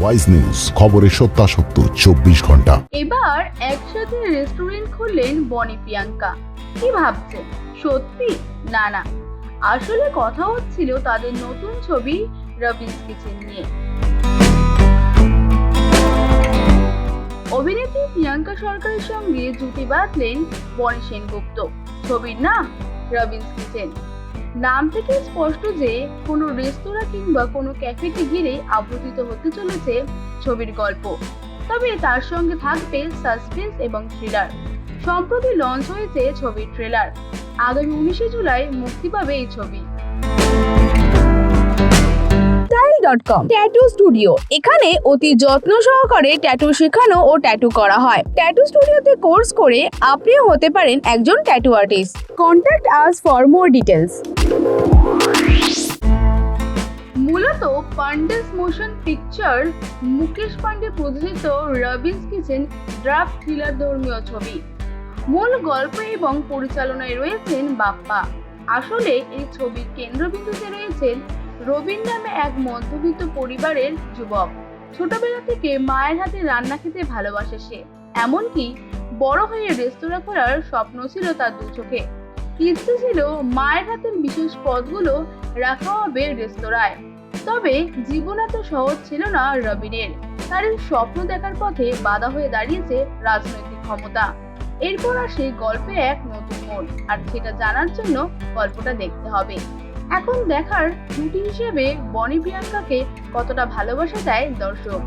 Wise news খবরের সত্যাসত্য, চব্বিশ ঘণ্টা। এবার একসাথে রেস্টুরেন্ট খুললেন বনি প্রিয়াঙ্কা। কি ভাবছে সত্যি? না না। আসলে কথা হচ্ছিল তাদের নতুন ছবি রবিন্স কিচেন নিয়ে। অভিনেত্রী প্রিয়াঙ্কা সরকারের সঙ্গে জুটি বাঁধলেন বনি সেনগুপ্ত। ছবির নাম রবিন্স কিচেন। নাম থেকে স্পষ্ট যে কোনো রেস্তোরাঁ কিংবা কোনো ক্যাফেকে ঘিরে আবর্তিত হতে চলেছে ছবির গল্প। তবে তার সঙ্গে থাকবে সাসপেন্স এবং থ্রিলার। সম্প্রতি লঞ্চ হয়েছে ছবির ট্রেলার। আগামী উনিশে জুলাই মুক্তি পাবে এই ছবি। ডট কম ট্যাটু স্টুডিও এখানে অতি যত্ন সহকারে ট্যাটু শেখানো ও ট্যাটু করা হয়। ট্যাটু স্টুডিওতে কোর্স করে আপনিও হতে পারেন একজন tattoo artist contact us for more details মূলত পান্ডেস মোশন পিকচার মুকেশ পান্ডে প্রযোজিত রবিন্স কিচেন ড্রাফট থ্রিলার ধর্মীয় ছবি। মূল গল্প এবং পরিচালনায় রয়েছেন বাপ্পা। আসলে এই ছবির কেন্দ্রবিন্দুতে রয়েছেন রবিন নামে এক মধ্যবিত্ত পরিবারের যুবক। ছোটবেলা থেকে মায়ের হাতে রান্না খেতে ভালোবাসে সে। এমনকি বড় হয়ে রেস্তোরাঁ খোলার স্বপ্ন ছিল তার দু চোখে। ইচ্ছে ছিল মায়ের হাতের বিশেষ পদগুলো রাখা হবে রেস্তোরাঁয়। তবে জীবন এত সহজ ছিল না রবিনের। তার এই স্বপ্ন দেখার পথে বাধা হয়ে দাঁড়িয়েছে রাজনৈতিক ক্ষমতা। এরপর আসে গল্পে এক নতুন মোড়, আর সেটা জানার জন্য গল্পটা দেখতে হবে। এখন দেখার জুটি হিসেবে বনি প্রিয়াঙ্কাকে কতটা ভালোবাসা দেয় দর্শক।